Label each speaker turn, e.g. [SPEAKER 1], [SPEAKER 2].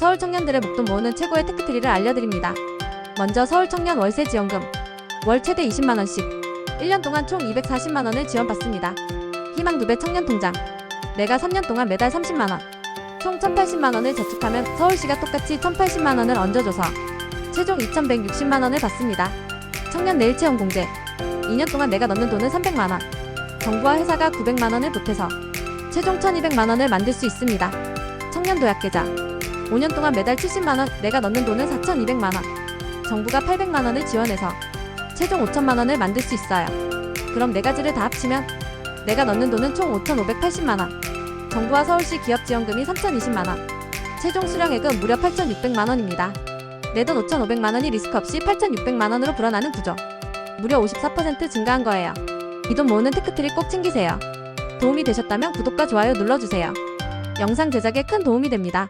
[SPEAKER 1] 서울 청년들의 목돈 모으는 최고의 테크트리를 알려드립니다. 먼저 서울 청년 월세 지원금. 월 최대 20만 원씩. 1년 동안 총 240만 원을 지원받습니다. 희망 2배 청년 통장. 내가 3년 동안 매달 30만 원. 총 1080만 원을 저축하면 서울시가 똑같이 1080만 원을 얹어줘서 최종 2160만 원을 받습니다. 청년 내일 채용 공제. 2년 동안 내가 넣는 돈은 300만 원. 정부와 회사가 900만 원을 보태서 최종 1200만 원을 만들 수 있습니다. 청년 도약 계좌. 5년 동안 매달 70만원, 내가 넣는 돈은 4200만원. 정부가 800만원을 지원해서 최종 5천만원을 만들 수 있어요. 그럼 네 가지를 다 합치면 내가 넣는 돈은 총 5,580만원. 정부와 서울시 기업 지원금이 3,020만원. 최종 수령액은 무려 8,600만원입니다. 내 돈 5,500만원이 리스크 없이 8,600만원으로 불어나는 구조. 무려 54% 증가한 거예요. 이 돈 모으는 테크트리 꼭 챙기세요. 도움이 되셨다면 구독과 좋아요 눌러주세요. 영상 제작에 큰 도움이 됩니다.